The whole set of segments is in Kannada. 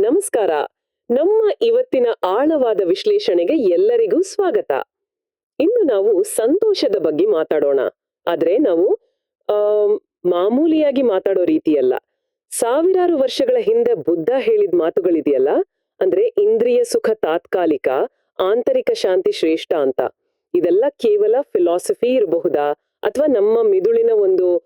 ನಮಸ್ಕಾರ. ನಮ್ಮ ಇವತ್ತಿನ ಆಳವಾದ ವಿಶ್ಲೇಷಣೆಗೆ ಎಲ್ಲರಿಗೂ ಸ್ವಾಗತ. ಇಂದು ನಾವು ಸಂತೋಷದ ಬಗ್ಗೆ ಮಾತಾಡೋಣ. ಆದ್ರೆ ನಾವು, ಆ, ಮಾಮೂಲಿಯಾಗಿ ಮಾತಾಡೋ ರೀತಿಯಲ್ಲ. ಸಾವಿರಾರು ವರ್ಷಗಳ ಹಿಂದೆ ಬುದ್ಧ ಹೇಳಿದ ಮಾತುಗಳಿದೆಯಲ್ಲ? ಅಂದ್ರೆ ಇಂದ್ರಿಯ ಸುಖ ತಾತ್ಕಾಲಿಕ, ಆಂತರಿಕ ಶಾಂತಿ ಶ್ರೇಷ್ಠ ಅಂತ. ಇದೆಲ್ಲ ಕೇವಲ ಫಿಲಾಸಫಿ ಇರಬಹುದಾ? ಅಥವಾ ನಮ್ಮ ಮಿದುಳಿನ ಒಂದು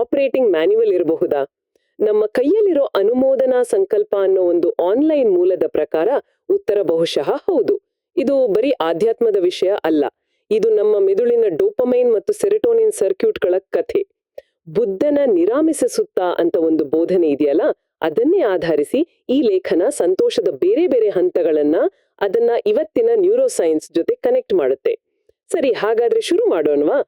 ಆಪರೇಟಿಂಗ್ ಮ್ಯಾನ್ಯುವಲ್ ಇರಬಹುದಾ? ನಮ್ಮ ಕೈಯಲ್ಲಿರೋ ಅನುಮೋದನಾ ಸಂಕಲ್ಪ ಅನ್ನೋ ಒಂದು ಆನ್ಲೈನ್ ಮೂಲದ ಪ್ರಕಾರ ಉತ್ತರ ಬಹುಶಃ ಹೌದು. ಇದು ಬರೀ ಆಧ್ಯಾತ್ಮದ ವಿಷಯ ಅಲ್ಲ. ಇದು ನಮ್ಮ ಮೆದುಳಿನ ಡೋಪಮೈನ್ ಮತ್ತು ಸೆರೆಟೋನಿನ್ ಸರ್ಕ್ಯೂಟ್ಗಳ ಕಥೆ. ಬುದ್ಧನ ನಿರಾಮಿಸಿಸುತ್ತಾ ಅಂತ ಒಂದು ಬೋಧನೆ ಇದೆಯಲ್ಲ, ಅದನ್ನೇ ಆಧರಿಸಿ ಈ ಲೇಖನ ಸಂತೋಷದ ಬೇರೆ ಬೇರೆ ಹಂತಗಳನ್ನ ಅದನ್ನ ಇವತ್ತಿನ ನ್ಯೂರೋಸೈನ್ಸ್ ಜೊತೆ ಕನೆಕ್ಟ್ ಮಾಡುತ್ತೆ. ಸರಿ, ಹಾಗಾದ್ರೆ ಶುರು ಮಾಡೋಣವಾ?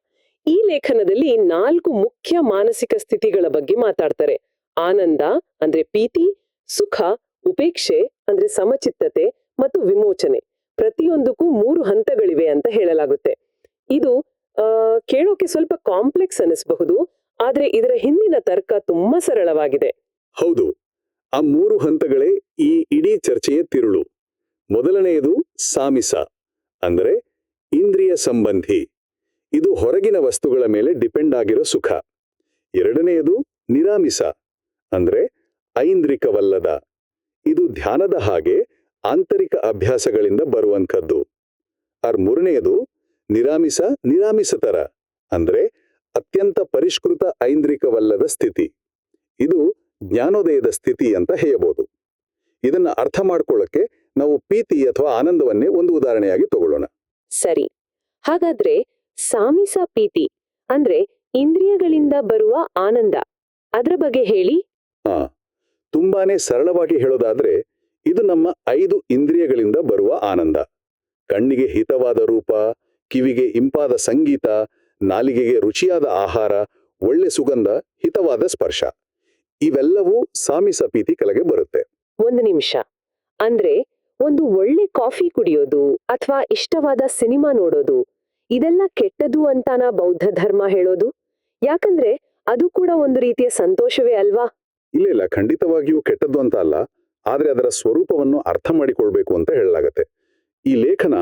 ಈ ಲೇಖನದಲ್ಲಿ ನಾಲ್ಕು ಮುಖ್ಯ ಮಾನಸಿಕ ಸ್ಥಿತಿಗಳ ಬಗ್ಗೆ ಮಾತಾಡ್ತಾರೆ. ಆನಂದ, ಅಂದ್ರೆ ಪ್ರೀತಿ, ಸುಖ, ಉಪೇಕ್ಷೆ, ಅಂದ್ರೆ ಸಮಚಿತ್ತತೆ ಮತ್ತು ವಿಮೋಚನೆ. ಪ್ರತಿಯೊಂದಕ್ಕೂ ಮೂರು ಹಂತಗಳಿವೆ ಅಂತ ಹೇಳಲಾಗುತ್ತೆ. ಇದು ಕೇಳೋಕೆ ಸ್ವಲ್ಪ ಕಾಂಪ್ಲೆಕ್ಸ್ ಅನಿಸಬಹುದು ಆದ್ರೆ ಇದರ ಹಿಂದಿನ ತರ್ಕ ತುಂಬಾ ಸರಳವಾಗಿದೆ. ಹೌದು. ಆ ಮೂರು ಹಂತಗಳೇ ಈ ಇಡೀ ಚರ್ಚೆಯ ತಿರುಳು. ಮೊದಲನೆಯದು ಸಾಮಿಸ, ಅಂದರೆ ಇಂದ್ರಿಯ ಸಂಬಂಧಿ. ಇದು ಹೊರಗಿನ ವಸ್ತುಗಳ ಮೇಲೆ ಡಿಪೆಂಡ್ ಆಗಿರೋ ಸುಖ. ಎರಡನೆಯದು ನಿರಾಮಿಸ ಅಂದ್ರೆ ಐಂದ್ರಿಕವಲ್ಲದ. ಇದು ಧ್ಯಾನದ ಹಾಗೆ ಆಂತರಿಕ ಅಭ್ಯಾಸಗಳಿಂದ ಬರುವಂಥದ್ದು. ಅರ್ ಮೂರನೆಯದು ನಿರಾಮಿಸ ನಿರಾಮಿಸತರ, ಅಂದ್ರೆ ಅತ್ಯಂತ ಪರಿಷ್ಕೃತ ಐಂದ್ರಿಕವಲ್ಲದ ಸ್ಥಿತಿ. ಇದು ಜ್ಞಾನೋದಯದ ಸ್ಥಿತಿ ಅಂತ ಹೇಳಬಹುದು ಇದನ್ನ ಅರ್ಥ ಮಾಡ್ಕೊಳ್ಳಕ್ಕೆ ನಾವು ಪ್ರೀತಿ ಅಥವಾ ಆನಂದವನ್ನೇ ಒಂದು ಉದಾಹರಣೆಯಾಗಿ ತಗೊಳ್ಳೋಣ. ಸರಿ. ಹಾಗಾದ್ರೆ ಸಾಮಿಸ ಪ್ರೀತಿ, ಅಂದ್ರೆ ಇಂದ್ರಿಯಗಳಿಂದ ಬರುವ ಆನಂದ, ಅದರ ಬಗ್ಗೆ ಹೇಳಿ. ಹಾ, ತುಂಬಾನೇ ಸರಳವಾಗಿ ಹೇಳೋದಾದ್ರೆ ಇದು ನಮ್ಮ ಐದು ಇಂದ್ರಿಯಗಳಿಂದ ಬರುವ ಆನಂದ. ಕಣ್ಣಿಗೆ ಹಿತವಾದ ರೂಪ, ಕಿವಿಗೆ ಇಂಪಾದ ಸಂಗೀತ, ನಾಲಿಗೆಗೆ ರುಚಿಯಾದ ಆಹಾರ, ಒಳ್ಳೆ ಸುಗಂಧ, ಹಿತವಾದ ಸ್ಪರ್ಶ. ಇವೆಲ್ಲವೂ ಸಾಮಿಸ ಸಪೀತಿ ಕೆಳಗೆ ಬರುತ್ತೆ. ಒಂದು ನಿಮಿಷ. ಅಂದ್ರೆ ಒಂದು ಒಳ್ಳೆ ಕಾಫಿ ಕುಡಿಯೋದು ಅಥವಾ ಇಷ್ಟವಾದ ಸಿನಿಮಾ ನೋಡೋದು, ಇದೆಲ್ಲ ಕೆಟ್ಟದು ಅಂತಾನ ಬೌದ್ಧ ಧರ್ಮ ಹೇಳೋದು? ಯಾಕಂದ್ರೆ ಅದು ಕೂಡ ಒಂದು ರೀತಿಯ ಸಂತೋಷವೇ ಅಲ್ವಾ? ಇಲ್ಲ ಇಲ್ಲ, ಖಂಡಿತವಾಗಿಯೂ ಕೆಟ್ಟದ್ದು ಅಂತ ಅಲ್ಲ, ಆದರೆ ಅದರ ಸ್ವರೂಪವನ್ನು ಅರ್ಥ ಮಾಡಿಕೊಳ್ಬೇಕು ಅಂತ ಹೇಳಲಾಗತ್ತೆ. ಈ ಲೇಖನ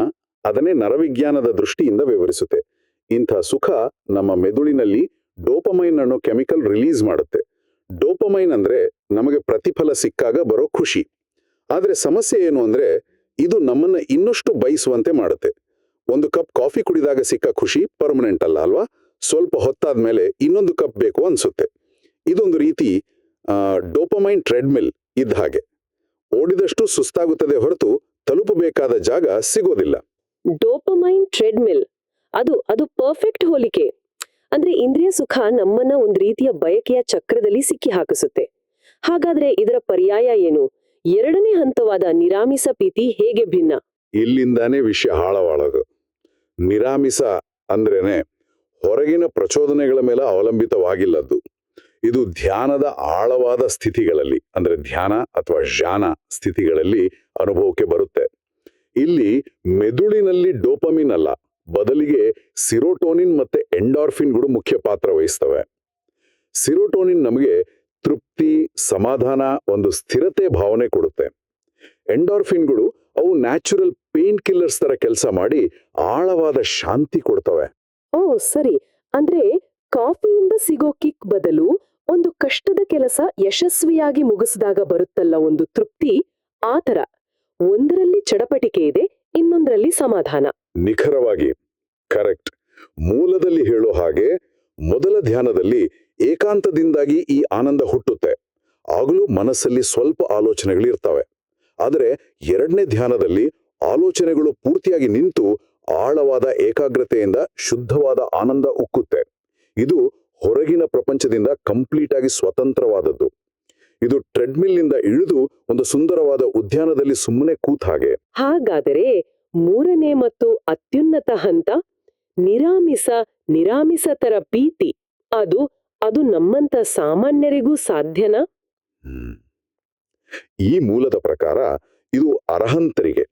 ಅದನ್ನೇ ನರವಿಜ್ಞಾನದ ದೃಷ್ಟಿಯಿಂದ ವಿವರಿಸುತ್ತೆ. ಇಂಥ ಸುಖ ನಮ್ಮ ಮೆದುಳಿನಲ್ಲಿ ಡೋಪಮೈನ್ ಅನ್ನೋ ಕೆಮಿಕಲ್ ರಿಲೀಸ್ ಮಾಡುತ್ತೆ. ಡೋಪಮೈನ್ ಅಂದ್ರೆ ನಮಗೆ ಪ್ರತಿಫಲ ಸಿಕ್ಕಾಗ ಬರೋ ಖುಷಿ. ಆದ್ರೆ ಸಮಸ್ಯೆ ಏನು ಅಂದ್ರೆ, ಇದು ನಮ್ಮನ್ನ ಇನ್ನಷ್ಟು ಬಯಸುವಂತೆ ಮಾಡುತ್ತೆ. ಒಂದು ಕಪ್ ಕಾಫಿ ಕುಡಿದಾಗ ಸಿಕ್ಕ ಖುಷಿ ಪರ್ಮನೆಂಟ್ ಅಲ್ಲ ಅಲ್ವಾ? ಸ್ವಲ್ಪ ಹೊತ್ತಾದ್ಮೇಲೆ ಇನ್ನೊಂದು ಕಪ್ ಬೇಕು ಅನ್ಸುತ್ತೆ. ಇದೊಂದು ರೀತಿ ಡೋಪಮೈನ್ ಟ್ರೆಡ್ಮಿಲ್ ಇದ್ದ ಹಾಗೆ. ಓಡಿದಷ್ಟು ಸುಸ್ತಾಗುತ್ತದೆ ಹೊರತು ತಲುಪಬೇಕಾದ ಜಾಗ ಸಿಗೋದಿಲ್ಲ. Dopamine treadmill? ಅದು ಅದು ಪರ್ಫೆಕ್ಟ್ ಹೋಲಿಕೆ. ಅಂದ್ರೆ ಇಂದ್ರಿಯ ಸುಖ ನಮ್ಮನ್ನ ಒಂದು ರೀತಿಯ ಬಯಕೆಯ ಚಕ್ರದಲ್ಲಿ ಸಿಕ್ಕಿ ಹಾಕಿಸುತ್ತೆ. ಹಾಗಾದ್ರೆ ಇದರ ಪರ್ಯಾಯ ಏನು? ಎರಡನೇ ಹಂತವಾದ ನಿರಾಮಿಸ ಪ್ರೀತಿ ಹೇಗೆ ಭಿನ್ನ? ಇಲ್ಲಿಂದಾನೇ ವಿಷಯ ಹಾಳವಾಳದು ನಿರಾಮಿಸ ಅಂದ್ರೇನೆ ಹೊರಗಿನ ಪ್ರಚೋದನೆಗಳ ಮೇಲೆ ಅವಲಂಬಿತವಾಗಿಲ್ಲದ್ದು. ಇದು ಧ್ಯಾನದ ಆಳವಾದ ಸ್ಥಿತಿಗಳಲ್ಲಿ, ಅಂದ್ರೆ ಧ್ಯಾನ ಅಥವಾ ಜ್ಞಾನ ಸ್ಥಿತಿಗಳಲ್ಲಿ ಅನುಭವಕ್ಕೆ ಬರುತ್ತೆ. ಇಲ್ಲಿ ಮೆದುಳಿನಲ್ಲಿ ಡೋಪಮಿನ್ ಅಲ್ಲ, ಬದಲಿಗೆ ಸಿರೋಟೋನಿನ್ ಮತ್ತೆ ಎಂಡಾರ್ಫಿನ್ಗಳು ಮುಖ್ಯ ಪಾತ್ರ ವಹಿಸ್ತವೆ. ಸಿರೋಟೋನಿನ್ ನಮಗೆ ತೃಪ್ತಿ, ಸಮಾಧಾನ, ಒಂದು ಸ್ಥಿರತೆ ಭಾವನೆ ಕೊಡುತ್ತೆ. ಎಂಡಾರ್ಫಿನ್ಗಳು ಅವು ನ್ಯಾಚುರಲ್ ಪೇನ್ ಕಿಲ್ಲರ್ಸ್ ತರ ಕೆಲಸ ಮಾಡಿ ಆಳವಾದ ಶಾಂತಿ ಕೊಡ್ತವೆ. ಓ ಸರಿ, ಅಂದ್ರೆ ಕಾಫಿಯಿಂದ ಸಿಗೋ ಕಿಕ್ ಬದಲು ಕೆಲಸ ಯಶಸ್ವಿಯಾಗಿ ಮುಗಿಸಿದಾಗ ಬರುತ್ತಲ್ಲ ಒಂದು ತೃಪ್ತಿ ಆತರ ಒಂದರಲ್ಲಿ ಚಡಪಟಿಕೆ ಇದೆ, ಇನ್ನೊಂದರಲ್ಲಿ ಸಮಾಧಾನ. ನಿಖರವಾಗಿ. ಕರೆಕ್ಟ್. ಮೂಲದಲ್ಲಿ ಹೇಳೋ ಹಾಗೆ, ಮೊದಲ ಧ್ಯಾನದಲ್ಲಿ ಏಕಾಂತದಿಂದಾಗಿ ಈ ಆನಂದ ಹುಟ್ಟುತ್ತೆ. ಆಗಲೂ ಮನಸ್ಸಲ್ಲಿ ಸ್ವಲ್ಪ ಆಲೋಚನೆಗಳಿರ್ತವೆ. ಆದರೆ ಎರಡನೇ ಧ್ಯಾನದಲ್ಲಿ ಆಲೋಚನೆಗಳು ಪೂರ್ತಿಯಾಗಿ ನಿಂತು ಆಳವಾದ ಏಕಾಗ್ರತೆಯಿಂದ ಶುದ್ಧವಾದ ಆನಂದ ಉಕ್ಕುತ್ತೆ. ಇದು ಹೊರಗಿನ ಪ್ರಪಂಚದಿಂದ ಕಂಪ್ಲೀಟ್ ಆಗಿ ಸ್ವತಂತ್ರವಾದದ್ದು. ಇದು ಟ್ರೆಡ್ಮಿಲ್ನಿಂದ ಇಳಿದು ಒಂದು ಸುಂದರವಾದ ಉದ್ಯಾನದಲ್ಲಿ ಸುಮ್ಮನೆ ಕೂತ್ ಹಾಗೆ. ಹಾಗಾದರೆ ಮೂರನೇ ಮತ್ತು ಅತ್ಯುನ್ನತ ಹಂತ ನಿರಾಮಿಸ ನಿರಾಮಿಸತರ ಪ್ರೀತಿ ಅದು ಅದು ನಮ್ಮಂತ ಸಾಮಾನ್ಯರಿಗೂ ಸಾಧ್ಯನಾ. ಈ ಮೂಲದ ಪ್ರಕಾರ ಇದು ಅರ್ಹಂತರಿಗೆ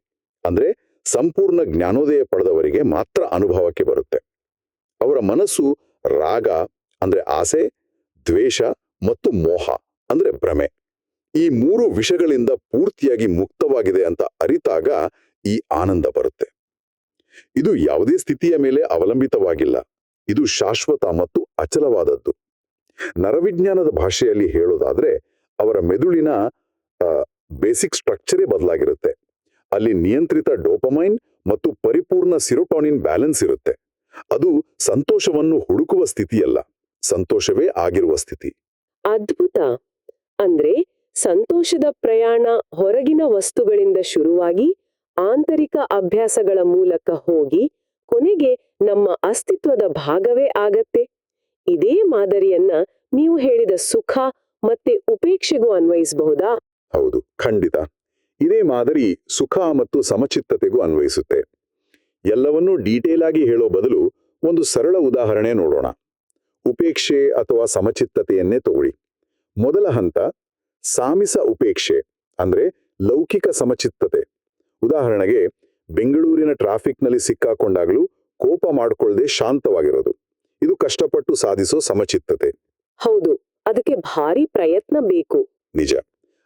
ಅಂದ್ರೆ ಸಂಪೂರ್ಣ ಜ್ಞಾನೋದಯ ಪಡೆದವರಿಗೆ ಮಾತ್ರ ಅನುಭವಕ್ಕೆ ಬರುತ್ತೆ. ಅವರ ಮನಸ್ಸು ರಾಗ ಅಂದ್ರೆ ಆಸೆ, ದ್ವೇಷ ಮತ್ತು ಮೋಹ, ಅಂದ್ರೆ ಭ್ರಮೆ. ಈ ಮೂರು ವಿಷಗಳಿಂದ ಪೂರ್ತಿಯಾಗಿ ಮುಕ್ತವಾಗಿದೆ ಅಂತ ಅರಿತಾಗ ಈ ಆನಂದ ಬರುತ್ತೆ. ಇದು ಯಾವುದೇ ಸ್ಥಿತಿಯ ಮೇಲೆ ಅವಲಂಬಿತವಾಗಿಲ್ಲ. ಇದು ಶಾಶ್ವತ ಮತ್ತು ಅಚಲವಾದದ್ದು. ನರವಿಜ್ಞಾನದ ಭಾಷೆಯಲ್ಲಿ ಹೇಳೋದಾದ್ರೆ, ಅವರ ಮೆದುಳಿನ ಬೇಸಿಕ್ ಸ್ಟ್ರಕ್ಚರೇ ಬದಲಾಗಿರುತ್ತೆ. ಅಲ್ಲಿ ನಿಯಂತ್ರಿತ ಡೋಪಮೈನ್ ಮತ್ತು ಪರಿಪೂರ್ಣ ಸಿರೋಟಾನಿನ್ ಬ್ಯಾಲೆನ್ಸ್ ಇರುತ್ತೆ. ಅದು ಸಂತೋಷವನ್ನು ಹುಡುಕುವ ಸ್ಥಿತಿಯಲ್ಲ. ಸಂತೋಷವೇ ಆಗಿರುವ ಸ್ಥಿತಿ. ಅದ್ಭುತ. ಅಂದ್ರೆ ಸಂತೋಷದ ಪ್ರಯಾಣ ಹೊರಗಿನ ವಸ್ತುಗಳಿಂದ ಶುರುವಾಗಿ ಆಂತರಿಕ ಅಭ್ಯಾಸಗಳ ಮೂಲಕ ಹೋಗಿ ಕೊನೆಗೆ ನಮ್ಮ ಅಸ್ತಿತ್ವದ ಭಾಗವೇ ಆಗತ್ತೆ. ಇದೇ ಮಾದರಿಯನ್ನ ನೀವು ಹೇಳಿದ ಸುಖ ಮತ್ತೆ ಉಪೇಕ್ಷೆಗೂ ಅನ್ವಯಿಸಬಹುದಾ? ಹೌದು ಖಂಡಿತ. ಇದೇ ಮಾದರಿ ಸುಖ ಮತ್ತು ಸಮಚಿತ್ತತೆಗೂ ಅನ್ವಯಿಸುತ್ತೆ. ಎಲ್ಲವನ್ನೂ ಡೀಟೇಲ್ ಆಗಿ ಹೇಳೋ ಬದಲು ಒಂದು ಸರಳ ಉದಾಹರಣೆ ನೋಡೋಣ. ಉಪೇಕ್ಷೆ ಅಥವಾ ಸಮಚಿತ್ತತೆಯನ್ನೇ ತಗೊಳ್ಳಿ. ಮೊದಲ ಹಂತ ಸಾಮಿಸ ಉಪೇಕ್ಷೆ ಅಂದ್ರೆ ಲೌಕಿಕ ಸಮಚಿತ್ತತೆ. ಉದಾಹರಣೆಗೆ ಬೆಂಗಳೂರಿನ ಟ್ರಾಫಿಕ್ನಲ್ಲಿ ಸಿಕ್ಕಾಕೊಂಡಾಗಲೂ ಕೋಪ ಮಾಡಿಕೊಳ್ಳದೆ ಶಾಂತವಾಗಿರೋದು. ಇದು ಕಷ್ಟಪಟ್ಟು ಸಾಧಿಸೋ ಸಮಚಿತ್ತತೆ. ಹೌದು ಅದಕ್ಕೆ ಭಾರಿ ಪ್ರಯತ್ನ ಬೇಕು. ನಿಜ.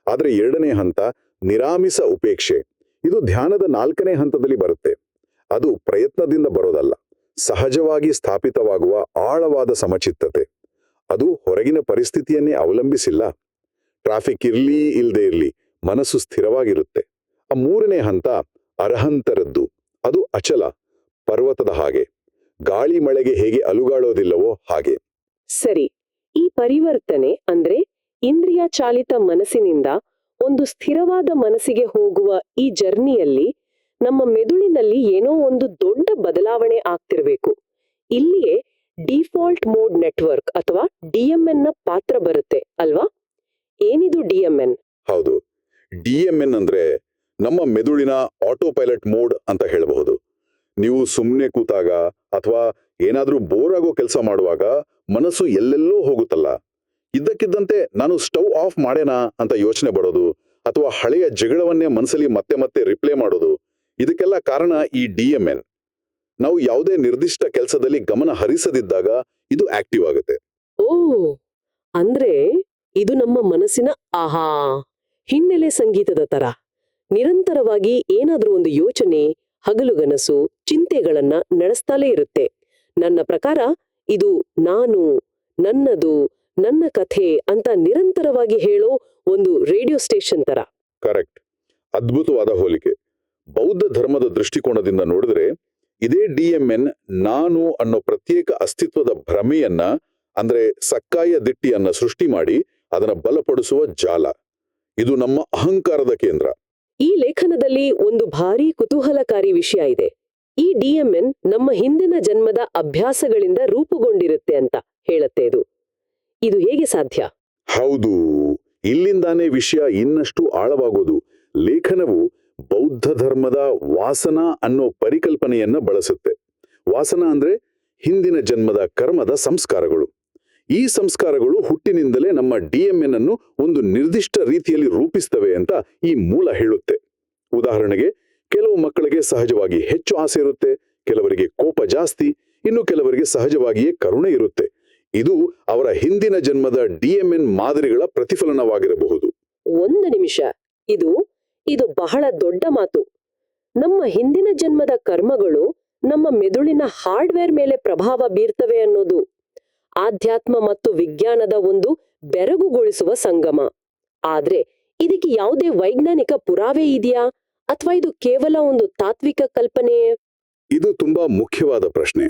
ಆದರೆ ಎರಡನೇ ಹಂತ ನಿರಾಮಿಸ ಉಪೇಕ್ಷೆ. ಇದು ಧ್ಯಾನದ ನಾಲ್ಕನೇ ಹಂತದಲ್ಲಿ ಬರುತ್ತೆ. ಅದು ಪ್ರಯತ್ನದಿಂದ ಬರೋದಲ್ಲ. ಸಹಜವಾಗಿ ಸ್ಥಾಪಿತವಾಗುವ ಆಳವಾದ ಸಮಚಿತ್ತತೆ. ಅದು ಹೊರಗಿನ ಪರಿಸ್ಥಿತಿಯನ್ನೇ ಅವಲಂಬಿಸಿಲ್ಲ. ಟ್ರಾಫಿಕ್ ಇರ್ಲಿ ಇಲ್ಲದೆ ಇರ್ಲಿ ಮನಸ್ಸು ಸ್ಥಿರವಾಗಿರುತ್ತೆ. ಆ ಮೂರನೇ ಹಂತ ಅರ್ಹಂತರದ್ದು. ಅದು ಅಚಲ, ಪರ್ವತದ ಹಾಗೆ. ಗಾಳಿ ಮಳೆಗೆ ಹೇಗೆ ಅಲುಗಾಡೋದಿಲ್ಲವೋ ಹಾಗೆ. ಸರಿ, ಈ ಪರಿವರ್ತನೆ ಅಂದ್ರೆ ಇಂದ್ರಿಯ ಚಾಲಿತ ಮನಸ್ಸಿನಿಂದ ಒಂದು ಸ್ಥಿರವಾದ ಮನಸ್ಸಿಗೆ ಹೋಗುವ ಈ ಜರ್ನಿಯಲ್ಲಿ ನಮ್ಮ ಮೆದುಳಿನಲ್ಲಿ ಏನೋ ಒಂದು ದೊಡ್ಡ ಬದಲಾವಣೆ ಆಗ್ತಿರ್ಬೇಕು. ಇಲ್ಲಿಯೇ ಡಿಫಾಲ್ಟ್ ಮೋಡ್ ನೆಟ್ವರ್ಕ್ ಅಥವಾ ಡಿಎಂಎನ್ನ ಪಾತ್ರ ಬರುತ್ತೆ, ಅಲ್ವಾ? ಏನಿದು ಡಿಎಂಎನ್ ಹೌದು. ಡಿಎಂಎನ್ ಅಂದ್ರೆ ನಮ್ಮ ಮೆದುಳಿನ ಆಟೋ ಪೈಲಟ್ ಮೋಡ್ ಅಂತ ಹೇಳಬಹುದು. ನೀವು ಸುಮ್ಮನೆ ಕೂತಾಗ ಅಥವಾ ಏನಾದ್ರೂ ಬೋರ್ ಆಗೋ ಕೆಲಸ ಮಾಡುವಾಗ ಮನಸ್ಸು ಎಲ್ಲೆಲ್ಲೋ ಹೋಗುತ್ತಲ್ಲ. ಇದ್ದಕ್ಕಿದ್ದಂತೆ ನಾನು ಸ್ಟವ್ ಆಫ್ ಮಾಡೇನಾ ಅಂತ ಯೋಚನೆ ಬರೋದು ಅಥವಾ ಹಳೆಯ ಜಗಳವನ್ನೇ ಮನಸ್ಸಲ್ಲಿ ಮತ್ತೆ ಮತ್ತೆ ರಿಪ್ಲೇ ಮಾಡೋದು ಇದಕ್ಕೆಲ್ಲ ಕಾರಣ ಈ ಡಿಎಂಎನ್ ನಾವು ಯಾವುದೇ ನಿರ್ದಿಷ್ಟ ಕೆಲಸದಲ್ಲಿ ಗಮನ ಹರಿಸದಿದ್ದಾಗ ಇದು ಆಕ್ಟಿವ್ ಆಗುತ್ತೆ. ಓ ಅಂದ್ರೆ ಇದು ನಮ್ಮ ಮನಸ್ಸಿನ ಆಹಾ ಹಿನ್ನೆಲೆ ಸಂಗೀತದ ತರ. ನಿರಂತರವಾಗಿ ಏನಾದರೂ ಒಂದು ಯೋಚನೆ ಹಗಲುಗನಸು ಚಿಂತೆಗಳನ್ನ ನಡೆಸ್ತಾಲೇ ಇರುತ್ತೆ. ನನ್ನ ಪ್ರಕಾರ ಇದು ನಾನು ನನ್ನದು ನನ್ನ ಕಥೆ ಅಂತ ನಿರಂತರವಾಗಿ ಹೇಳೋ ಒಂದು ರೇಡಿಯೋ ಸ್ಟೇಷನ್ ತರ. ಕರೆಕ್ಟ್. ಅದ್ಭುತವಾದ ಹೋಲಿಕೆ. ಬೌದ್ಧ ಧರ್ಮದ ದೃಷ್ಟಿಕೋನದಿಂದ ನೋಡಿದ್ರೆ ಇದೇ ಡಿಎಂಎನ್ ನಾನು ಅನ್ನೋ ಪ್ರತ್ಯೇಕ ಅಸ್ತಿತ್ವದ ಭ್ರಮೆಯನ್ನ ಅಂದ್ರೆ ಸಕ್ಕಾಯ ದಿಟ್ಟಿಯನ್ನ ಸೃಷ್ಟಿ ಮಾಡಿ ಅದನ್ನ ಬಲಪಡಿಸುವ ಜಾಲ. ಇದು ನಮ್ಮ ಅಹಂಕಾರದ ಕೇಂದ್ರ. ಈ ಲೇಖನದಲ್ಲಿ ಒಂದು ಭಾರಿ ಕುತೂಹಲಕಾರಿ ವಿಷಯ ಇದೆ. ಈ ಡಿಎಂಎನ್ ನಮ್ಮ ಹಿಂದಿನ ಜನ್ಮದ ಅಭ್ಯಾಸಗಳಿಂದ ರೂಪುಗೊಂಡಿರುತ್ತೆ ಅಂತ ಹೇಳುತ್ತೆ ಇದು. ಇದು ಹೇಗೆ ಸಾಧ್ಯ? ಹೌದು ಇಲ್ಲಿಂದಾನೇ ವಿಷಯ ಇನ್ನಷ್ಟು ಆಳವಾಗೋದು. ಲೇಖನವು ಬೌದ್ಧ ಧರ್ಮದ ವಾಸನ ಅನ್ನೋ ಪರಿಕಲ್ಪನೆಯನ್ನ ಬಳಸುತ್ತೆ. ವಾಸನ ಅಂದ್ರೆ ಹಿಂದಿನ ಜನ್ಮದ ಕರ್ಮದ ಸಂಸ್ಕಾರಗಳು. ಈ ಸಂಸ್ಕಾರಗಳು ಹುಟ್ಟಿನಿಂದಲೇ ನಮ್ಮ ಡಿಎಂಎನ್ ಅನ್ನು ಒಂದು ನಿರ್ದಿಷ್ಟ ರೀತಿಯಲ್ಲಿ ರೂಪಿಸ್ತವೆ ಅಂತ ಈ ಮೂಲ ಹೇಳುತ್ತೆ. ಉದಾಹರಣೆಗೆ, ಕೆಲವು ಮಕ್ಕಳಿಗೆ ಸಹಜವಾಗಿ ಹೆಚ್ಚು ಆಸೆ ಇರುತ್ತೆ, ಕೆಲವರಿಗೆ ಕೋಪ ಜಾಸ್ತಿ, ಇನ್ನು ಕೆಲವರಿಗೆ ಸಹಜವಾಗಿಯೇ ಕರುಣೆ ಇರುತ್ತೆ. ಇದು ಅವರ ಹಿಂದಿನ ಜನ್ಮದ ಡಿಎಂಎನ್ ಮಾದರಿಗಳ ಪ್ರತಿಫಲನವಾಗಿರಬಹುದು. ಒಂದು ನಿಮಿಷ. ಇದು ಇದು ಬಹಳ ದೊಡ್ಡ ಮಾತು. ನಮ್ಮ ಹಿಂದಿನ ಜನ್ಮದ ಕರ್ಮಗಳು ನಮ್ಮ ಮೆದುಳಿನ ಹಾರ್ಡ್ವೇರ್ ಮೇಲೆ ಪ್ರಭಾವ ಬೀರ್ತವೆ ಅನ್ನೋದು. ಆಧ್ಯಾತ್ಮ ಮತ್ತು ವಿಜ್ಞಾನದ ಒಂದು ಬೆರಗುಗೊಳಿಸುವ ಸಂಗಮ. ಆದ್ರೆ ಇದಕ್ಕೆ ಯಾವುದೇ ವೈಜ್ಞಾನಿಕ ಪುರಾವೆ ಇದೆಯಾ? ಅಥವಾ ಇದು ಕೇವಲ ಒಂದು ತಾತ್ವಿಕ ಕಲ್ಪನೆಯೇ? ಇದು ತುಂಬಾ ಮುಖ್ಯವಾದ ಪ್ರಶ್ನೆ.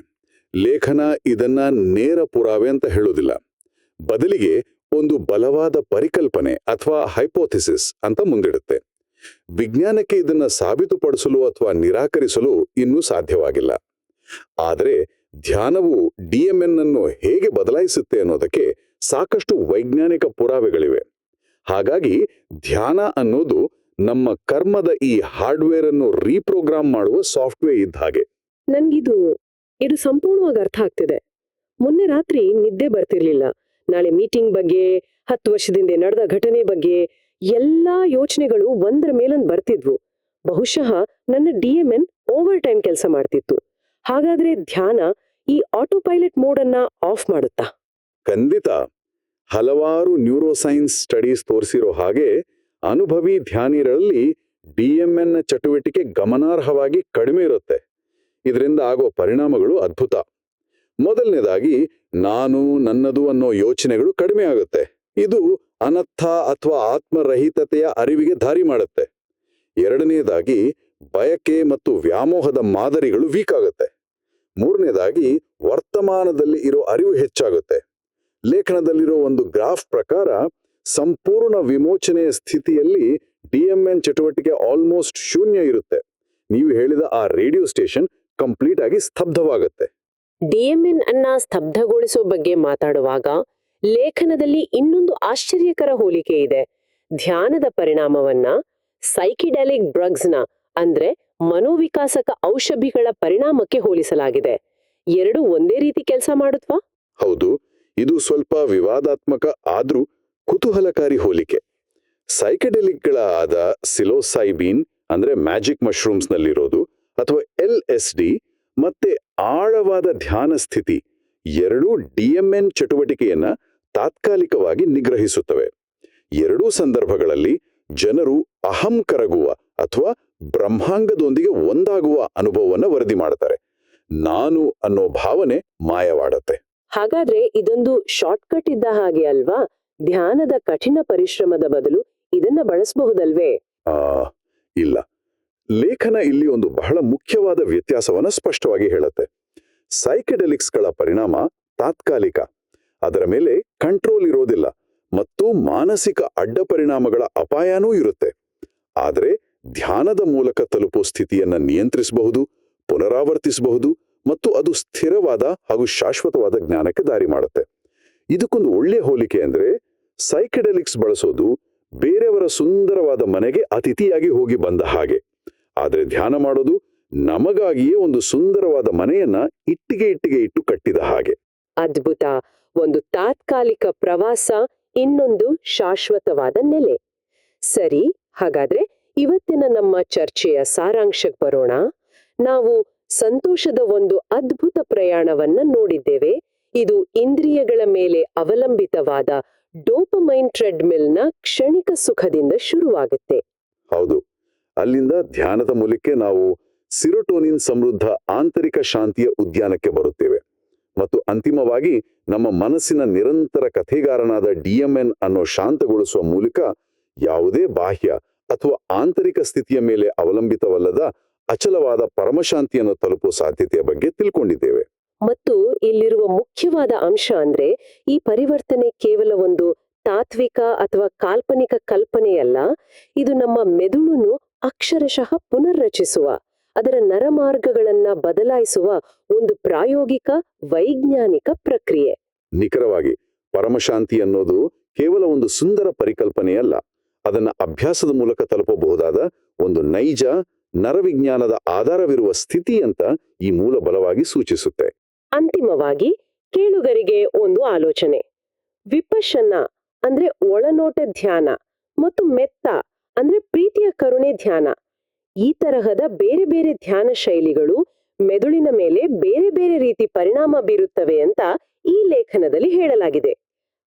ಲೇಖನ ಇದನ್ನ ನೇರ ಪುರಾವೆ ಅಂತ ಹೇಳೋದಿಲ್ಲ ಬದಲಿಗೆ ಒಂದು ಬಲವಾದ ಪರಿಕಲ್ಪನೆ ಅಥವಾ ಹೈಪೋಥಿಸಿಸ್ ಅಂತ ಮುಂದಿಡುತ್ತೆ. ವಿಜ್ಞಾನಕ್ಕೆ ಇದನ್ನ ಸಾಬೀತುಪಡಿಸಲು ಅಥವಾ ನಿರಾಕರಿಸಲು ಇನ್ನೂ ಸಾಧ್ಯವಾಗಿಲ್ಲ. ಆದರೆ ಧ್ಯಾನವು ಡಿಎಂಎನ್ ಅನ್ನು ಹೇಗೆ ಬದಲಾಯಿಸುತ್ತೆ ಅನ್ನೋದಕ್ಕೆ ಸಾಕಷ್ಟು ವೈಜ್ಞಾನಿಕ ಪುರಾವೆಗಳಿವೆ. ಹಾಗಾಗಿ ಧ್ಯಾನ ಅನ್ನೋದು ನಮ್ಮ ಕರ್ಮದ ಈ ಹಾರ್ಡ್ವೇರ್ ಅನ್ನು ರೀಪ್ರೋಗ್ರಾಮ್ ಮಾಡುವ ಸಾಫ್ಟ್ವೇರ್ ಇದ್ದ ಹಾಗೆ. ನನ್ಗಿದು, ಇದು ಸಂಪೂರ್ಣವಾಗಿ ಅರ್ಥ ಆಗ್ತಿದೆ. ಮೊನ್ನೆ ರಾತ್ರಿ ನಿದ್ದೆ ಬರ್ತಿರ್ಲಿಲ್ಲ. ನಾಳೆ ಮೀಟಿಂಗ್ ಬಗ್ಗೆ, ಹತ್ತು ವರ್ಷದಿಂದ ನಡೆದ ಘಟನೆ ಬಗ್ಗೆ ಎಲ್ಲಾ ಯೋಚನೆಗಳು ಒಂದರ ಮೇಲೊಂದ್ ಬರ್ತಿದ್ವು. ಬಹುಶಃ ನನ್ನ ಡಿಎಂಎನ್ ಓವರ್ ಟೈಮ್ ಕೆಲಸ ಮಾಡ್ತಿತ್ತು. ಹಾಗಾದ್ರೆ ಧ್ಯಾನ ಈ ಆಟೋ ಪೈಲಟ್ ಮೋಡ್ ಅನ್ನ ಆಫ್ ಮಾಡುತ್ತಾ? ಖಂಡಿತ. ಹಲವಾರು ನ್ಯೂರೋಸೈನ್ಸ್ ಸ್ಟಡೀಸ್ ತೋರಿಸಿರೋ ಹಾಗೆ ಅನುಭವಿ ಧ್ಯಾನಿಗಳಲ್ಲಿ ಡಿಎಂಎನ್ ಚಟುವಟಿಕೆ ಗಮನಾರ್ಹವಾಗಿ ಕಡಿಮೆ ಇರುತ್ತೆ. ಇದರಿಂದ ಆಗೋ ಪರಿಣಾಮಗಳು ಅದ್ಭುತ. ಮೊದಲನೇದಾಗಿ, ನಾನು ನನ್ನದು ಅನ್ನೋ ಯೋಚನೆಗಳು ಕಡಿಮೆ ಆಗುತ್ತೆ. ಇದು ಅನರ್ಥ ಅಥವಾ ಆತ್ಮರಹಿತತೆಯ ಅರಿವಿಗೆ ದಾರಿ ಮಾಡುತ್ತೆ. ಎರಡನೇದಾಗಿ ಬಯಕೆ ಮತ್ತು ವ್ಯಾಮೋಹದ ಮಾದರಿಗಳು ವೀಕ್ ಆಗುತ್ತೆ. ಮೂರನೇದಾಗಿ ವರ್ತಮಾನದಲ್ಲಿ ಇರೋ ಅರಿವು ಹೆಚ್ಚಾಗುತ್ತೆ. ಲೇಖನದಲ್ಲಿರೋ ಒಂದು ಗ್ರಾಫ್ ಪ್ರಕಾರ ಸಂಪೂರ್ಣ ವಿಮೋಚನೆಯ ಸ್ಥಿತಿಯಲ್ಲಿ ಡಿಎಂಎನ್ ಚಟುವಟಿಕೆ ಆಲ್ಮೋಸ್ಟ್ ಶೂನ್ಯ ಇರುತ್ತೆ. ನೀವು ಹೇಳಿದ ಆ ರೇಡಿಯೋ ಸ್ಟೇಷನ್ ಕಂಪ್ಲೀಟ್ ಆಗಿ ಸ್ತಬ್ಧವಾಗುತ್ತೆ. ಡಿಎಂಎನ್ ಅನ್ನ ಸ್ತಬ್ಧಗೊಳಿಸುವ ಬಗ್ಗೆ ಮಾತಾಡುವಾಗ ಲೇಖನದಲ್ಲಿ ಇನ್ನೊಂದು ಆಶ್ಚರ್ಯಕರ ಹೋಲಿಕೆ ಇದೆ. ಧ್ಯಾನದ ಪರಿಣಾಮವನ್ನ ಸೈಕಿಡೆಲಿಕ್ ಡ್ರಗ್ಸ್ನ ಅಂದ್ರೆ ಮನೋವಿಕಾಸಕ ಔಷಧಿಗಳ ಪರಿಣಾಮಕ್ಕೆ ಹೋಲಿಸಲಾಗಿದೆ. ಎರಡು ಒಂದೇ ರೀತಿ ಕೆಲಸ ಮಾಡುತ್ವಾ? ಹೌದು, ಇದು ಸ್ವಲ್ಪ ವಿವಾದಾತ್ಮಕ ಆದ್ರೂ ಕುತೂಹಲಕಾರಿ ಹೋಲಿಕೆ. ಸೈಕೆಡೆಲಿಕ್ಗಳಾದ ಸಿಲೋಸೈಬೀನ್ ಅಂದ್ರೆ ಮ್ಯಾಜಿಕ್ ಮಶ್ರೂಮ್ಸ್ ನಲ್ಲಿರೋದು ಅಥವಾ ಎಲ್ ಎಸ್ ಡಿ ಮತ್ತೆ ಆಳವಾದ ಧ್ಯಾನ ಸ್ಥಿತಿ ಎರಡೂ ಡಿಎಂಎನ್ ಚಟುವಟಿಕೆಯನ್ನ ತಾತ್ಕಾಲಿಕವಾಗಿ ನಿಗ್ರಹಿಸುತ್ತವೆ. ಎರಡೂ ಸಂದರ್ಭಗಳಲ್ಲಿ ಜನರು ಅಹಂ ಕರಗುವ ಅಥವಾ ಬ್ರಹ್ಮಾಂಗದೊಂದಿಗೆ ಒಂದಾಗುವ ಅನುಭವವನ್ನ ವರದಿ ಮಾಡ್ತಾರೆ. ನಾನು ಅನ್ನೋ ಭಾವನೆ ಮಾಯವಾಡತ್ತೆ. ಹಾಗಾದ್ರೆ ಇದೊಂದು ಶಾರ್ಟ್ಕಟ್ ಇದ್ದ ಹಾಗೆ ಅಲ್ವಾ? ಧ್ಯಾನದ ಕಠಿಣ ಪರಿಶ್ರಮದ ಬದಲು ಇದನ್ನ ಬಳಸಬಹುದಲ್ವೇ? ಆ ಇಲ್ಲ. ಲೇಖನ ಇಲ್ಲಿ ಒಂದು ಬಹಳ ಮುಖ್ಯವಾದ ವ್ಯತ್ಯಾಸವನ್ನ ಸ್ಪಷ್ಟವಾಗಿ ಹೇಳುತ್ತೆ. ಸೈಕೆಡೆಲಿಕ್ಸ್ಗಳ ಪರಿಣಾಮ ತಾತ್ಕಾಲಿಕ. ಅದರ ಮೇಲೆ ಕಂಟ್ರೋಲ್ ಇರೋದಿಲ್ಲ ಮತ್ತು ಮಾನಸಿಕ ಅಡ್ಡ ಪರಿಣಾಮಗಳ ಅಪಾಯನೂ ಇರುತ್ತೆ. ಆದರೆ ಧ್ಯಾನದ ಮೂಲಕ ತಲುಪೋ ಸ್ಥಿತಿಯನ್ನ ನಿಯಂತ್ರಿಸಬಹುದು, ಪುನರಾವರ್ತಿಸಬಹುದು ಮತ್ತು ಅದು ಸ್ಥಿರವಾದ ಹಾಗೂ ಶಾಶ್ವತವಾದ ಜ್ಞಾನಕ್ಕೆ ದಾರಿ ಮಾಡುತ್ತೆ. ಇದಕ್ಕೊಂದು ಒಳ್ಳೆಯ ಹೋಲಿಕೆ ಅಂದ್ರೆ ಸೈಕೆಡೆಲಿಕ್ಸ್ ಬಳಸೋದು ಬೇರೆಯವರ ಸುಂದರವಾದ ಮನೆಗೆ ಅತಿಥಿಯಾಗಿ ಹೋಗಿ ಬಂದ ಹಾಗೆ. ಆದರೆ ಧ್ಯಾನ ಮಾಡೋದು ನಮಗಾಗಿಯೇ ಒಂದು ಸುಂದರವಾದ ಮನೆಯನ್ನ ಇಟ್ಟಿಗೆ ಇಟ್ಟಿಗೆ ಇಟ್ಟು ಕಟ್ಟಿದ ಹಾಗೆ. ಅದ್ಭುತ. ಒಂದು ತಾತ್ಕಾಲಿಕ ಪ್ರವಾಸ ಇನ್ನೊಂದು ಶಾಶ್ವತವಾದ ನೆಲೆ. ಸರಿ ಹಾಗಾದ್ರೆ ಇವತ್ತಿನ ನಮ್ಮ ಚರ್ಚೆಯ ಸಾರಾಂಶಕ್ಕೆ ಬರೋಣ. ನಾವು ಸಂತೋಷದ ಒಂದು ಅದ್ಭುತ ಪ್ರಯಾಣವನ್ನ ನೋಡಿದ್ದೇವೆ. ಇದು ಇಂದ್ರಿಯಗಳ ಮೇಲೆ ಅವಲಂಬಿತವಾದ ಡೋಪಮೈನ್ ಟ್ರೆಡ್ಮಿಲ್ನ ಕ್ಷಣಿಕ ಸುಖದಿಂದ ಶುರುವಾಗುತ್ತೆ. ಹೌದು. ಅಲ್ಲಿಂದ ಧ್ಯಾನದ ಮೂಲಕ ನಾವು ಸಿರೋಟೋನಿನ್ ಸಮೃದ್ಧ ಆಂತರಿಕ ಶಾಂತಿಯ ಉದ್ಯಾನಕ್ಕೆ ಬರುತ್ತೇವೆ. ಮತ್ತು ಅಂತಿಮವಾಗಿ ನಮ್ಮ ಮನಸ್ಸಿನ ನಿರಂತರ ಕಥೆಗಾರನಾದ ಡಿಎಂಎನ್ ಅನ್ನೋ ಶಾಂತಗೊಳಿಸುವ ಮೂಲಕ ಯಾವುದೇ ಬಾಹ್ಯ ಅಥವಾ ಆಂತರಿಕ ಸ್ಥಿತಿಯ ಮೇಲೆ ಅವಲಂಬಿತವಲ್ಲದ ಅಚಲವಾದ ಪರಮಶಾಂತಿಯನ್ನು ತಲುಪುವ ಸಾಧ್ಯತೆಯ ಬಗ್ಗೆ ತಿಳ್ಕೊಂಡಿದ್ದೇವೆ. ಮತ್ತು ಇಲ್ಲಿರುವ ಮುಖ್ಯವಾದ ಅಂಶ ಅಂದ್ರೆ ಈ ಪರಿವರ್ತನೆ ಕೇವಲ ಒಂದು ತಾತ್ವಿಕ ಅಥವಾ ಕಾಲ್ಪನಿಕ ಕಲ್ಪನೆಯಲ್ಲ, ಇದು ನಮ್ಮ ಮೆದುಳನ್ನು ಅಕ್ಷರಶಃ ಪುನರ್ರಚಿಸುವ ಅದರ ನರಮಾರ್ಗಗಳನ್ನ ಬದಲಾಯಿಸುವ ಒಂದು ಪ್ರಾಯೋಗಿಕ ವೈಜ್ಞಾನಿಕ ಪ್ರಕ್ರಿಯೆ. ನಿಖರವಾಗಿ ಪರಮಶಾಂತಿ ಅನ್ನೋದು ಕೇವಲ ಒಂದು ಸುಂದರ ಪರಿಕಲ್ಪನೆಯಲ್ಲ ಅದನ್ನ ಅಭ್ಯಾಸದ ಮೂಲಕ ತಲುಪಬಹುದಾದ ಒಂದು ನೈಜ ನರವಿಜ್ಞಾನದ ಆಧಾರವಿರುವ ಸ್ಥಿತಿ ಅಂತ ಈ ಮೂಲ ಬಲವಾಗಿ ಸೂಚಿಸುತ್ತೆ. ಅಂತಿಮವಾಗಿ ಕೇಳುಗರಿಗೆ ಒಂದು ಆಲೋಚನೆ. ವಿಪಶನ ಅಂದ್ರೆ ಒಳನೋಟ ಧ್ಯಾನ ಮತ್ತು ಮೆತ್ತ ಅಂದ್ರೆ ಪ್ರೀತಿಯ ಕರುಣೆ ಧ್ಯಾನ. ಈ ತರಹದ ಬೇರೆ ಬೇರೆ ಧ್ಯಾನ ಶೈಲಿಗಳು ಮೆದುಳಿನ ಮೇಲೆ ಬೇರೆ ಬೇರೆ ರೀತಿ ಪರಿಣಾಮ ಬೀರುತ್ತವೆ ಅಂತ ಈ ಲೇಖನದಲ್ಲಿ ಹೇಳಲಾಗಿದೆ.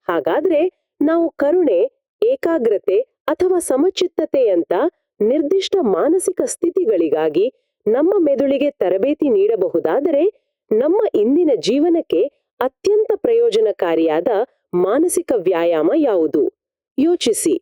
ಹಾಗಾದ್ರೆ ನಾವು ಕರುಣೆ, ಏಕಾಗ್ರತೆ ಅಥವಾ ಸಮಚಿತ್ತತೆಯಂತ ನಿರ್ದಿಷ್ಟ ಮಾನಸಿಕ ಸ್ಥಿತಿಗಳಿಗಾಗಿ ನಮ್ಮ ಮೆದುಳಿಗೆ ತರಬೇತಿ ನೀಡಬಹುದಾದರೆ ನಮ್ಮ ಇಂದಿನ ಜೀವನಕ್ಕೆ ಅತ್ಯಂತ ಪ್ರಯೋಜನಕಾರಿಯಾದ ಮಾನಸಿಕ ವ್ಯಾಯಾಮ ಯಾವುದು? ಯೋಚಿಸಿ.